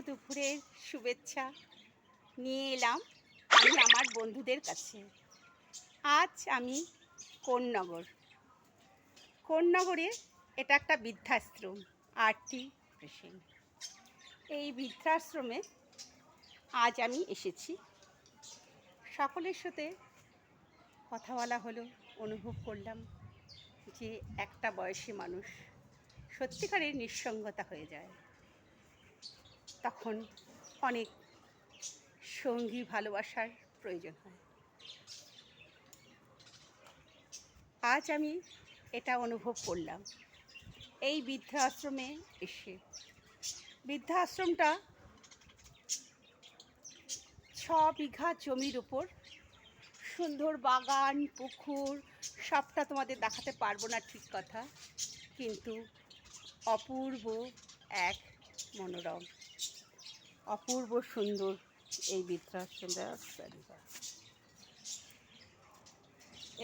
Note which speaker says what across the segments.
Speaker 1: দুপুরের শুভেচ্ছা নিয়ে এলাম আমি আমার বন্ধুদের কাছে। আজ আমি কোন্নগর। কোন্নগরে এটা একটা বৃদ্ধাশ্রম আরটি পেশেন্ট এই বৃদ্ধাশ্রমে আজ আমি এসেছি। সকলের সাথে কথা বলা হলো, অনুভব করলাম যে একটা বয়সী মানুষ সত্যিকারের নিঃসঙ্গতা হয়ে যায়। তখন অনেক সঙ্গী ভালোবাসার প্রয়োজন হয়। আজ আমি এটা অনুভব করলাম। এই বৃদ্ধাশ্রমে এসে। বৃদ্ধাশ্রমটা ছ বিঘা জমির উপর। সুন্দর বাগান, পুকুর, সবটা তোমাদের দেখাতে পারব না ঠিক কথা, কিন্তু অপূর্ব এক মনোরম, অপূর্ব সুন্দর এই বৃদ্ধাশ্রমটা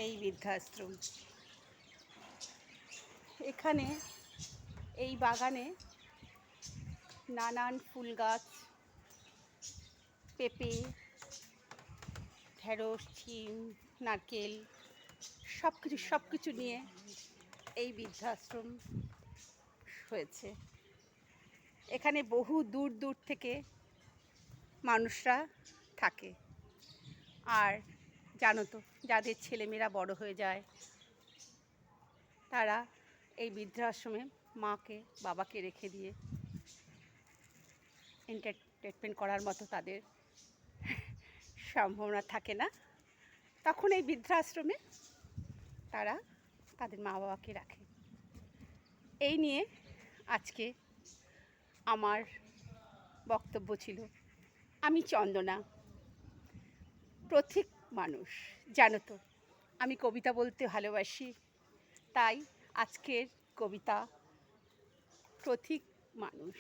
Speaker 1: এই বৃদ্ধাশ্রম। এখানে এই বাগানে নানান ফুল গাছ, পেঁপে, ঢেঁড়স শিম নারকেল সব কিছু সব কিছু নিয়ে এই বৃদ্ধাশ্রম হয়েছে। এখানে বহু দূর দূর থেকে মানুষরা থাকে। আর জানো তো, যাদের ছেলেমেয়েরা বড় হয়ে যায়, তারা এই বৃদ্ধাশ্রমে মাকে, বাবাকে রেখে দিয়ে এন্টারটেনমেন্ট করার মতো তাদের সম্ভাবনা থাকে না। তখন এই বৃদ্ধাশ্রমে তারা তাদের মা বাবাকে রাখে। এই নিয়ে আজকে আমার বক্তব্য ছিল, আমি চন্দনা, প্রত্যেক মানুষ। জানো তো, আমি কবিতা বলতে ভালোবাসি, তাই আজকের কবিতা প্রতীক মানুষ।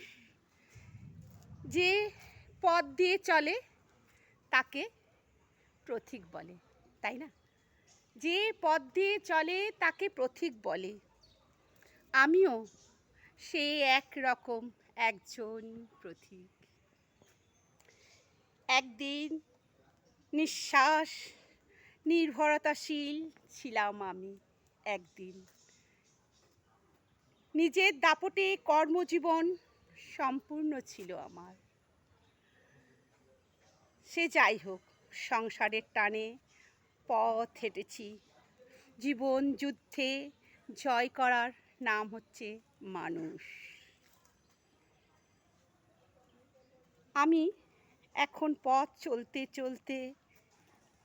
Speaker 1: যে পথ দিয়ে চলে, তাকে প্রতীক বলে, তাই না? যে পথ দিয়ে চলে, তাকে প্রতীক বলে। আমিও সে এক রকম একজন প্রতীক। একদিন নিঃশ্বাস নির্ভরতাশীল ছিলাম আমি একদিন। নিজের দাপটে কর্মজীবন সম্পূর্ণ ছিল আমার। সে যাই হোক, সংসারের টানে পথ হেঁটেছি। জীবন যুদ্ধে জয় করার নাম হচ্ছে মানুষ। আমি এখন পথ চলতে চলতে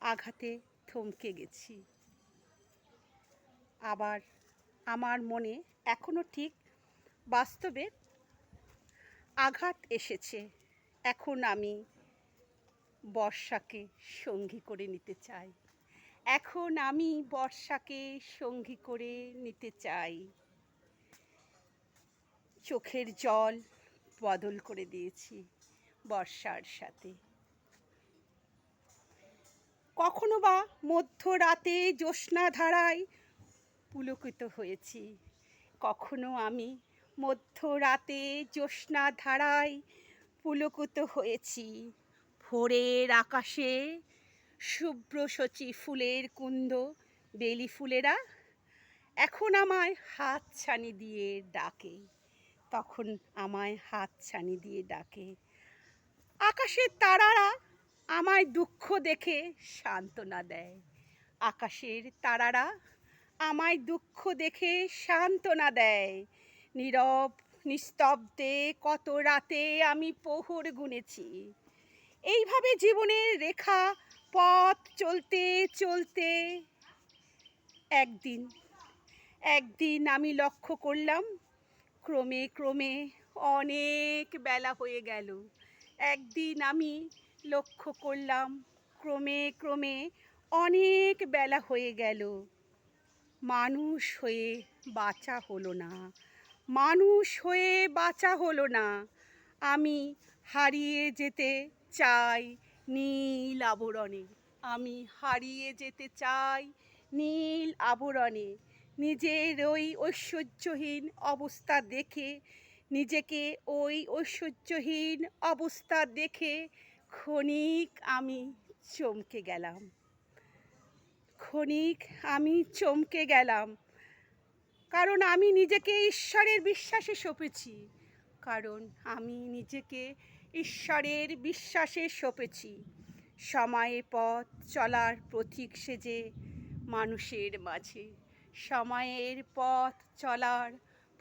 Speaker 1: আঘাতে থমকে গেছি। আবার আমার মনে এখনও ঠিক বাস্তবে আঘাত এসেছে। এখন আমি বর্ষাকে সঙ্গী করে নিতে চাই। এখন আমি বর্ষাকে সঙ্গী করে নিতে চাই। চোখের জল বদল করে দিয়েছি। বর্ষার সাথে। কখনো বা মধ্যরাতে জ্যোৎস্না ধারায় পুলকিত হয়েছি। কখনো আমি মধ্যরাতে জ্যোৎস্না ধারায় পুলকিত হয়েছি। ভোরের আকাশে শুভ্র সচি ফুলের কুন্দ, বেলি ফুলেরা এখন আমায় হাত ছানি দিয়ে ডাকে। তখন আমায় হাত ছানি দিয়ে ডাকে। আকাশের তারারা আমায় দুঃখ দেখে সান্ত্বনা দেয়। আকাশের তারারা আমায় দুঃখ দেখে সান্ত্বনা দেয়। নীরব, নিস্তব্ধে কত রাতে আমি প্রহর গুনেছি। এইভাবে জীবনের রেখা পথ চলতে চলতে একদিন একদিন আমি লক্ষ্য করলাম, ক্রমে ক্রমে অনেক বেলা হয়ে গেল। একদিন আমি লক্ষ্য করলাম, ক্রমে ক্রমে অনেক বেলা হয়ে গেল। মানুষ হয়ে বাঁচা হলো না। মানুষ হয়ে বাঁচা হলো না। আমি হারিয়ে যেতে চাই নীল আবরণে। আমি হারিয়ে যেতে চাই নীল আবরণে। নিজের ওই ঐশ্বর্যহীন অবস্থা দেখে নিজেকে ওই ঐশ্বর্যহীন অবস্থা দেখে ক্ষণিক আমি চমকে গেলাম। ক্ষণিক আমি চমকে গেলাম। কারণ আমি নিজেকে ঈশ্বরের বিশ্বাসে সঁপেছি। কারণ আমি নিজেকে ঈশ্বরের বিশ্বাসে সঁপেছি। সময়ে পথ চলার প্রতীক সেজে মানুষের মাঝে। সময়ের পথ চলার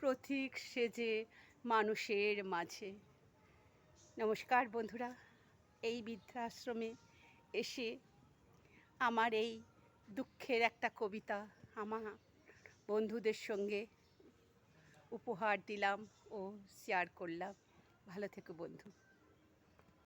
Speaker 1: প্রতীক সেজে মানুষের মাঝে। নমস্কার বন্ধুরা, এই বৃদ্ধাশ্রমে এসে আমার এই দুঃখের একটা কবিতা আমার বন্ধুদের সঙ্গে উপহার দিলাম ও শেয়ার করলাম। ভালো থেকো বন্ধু।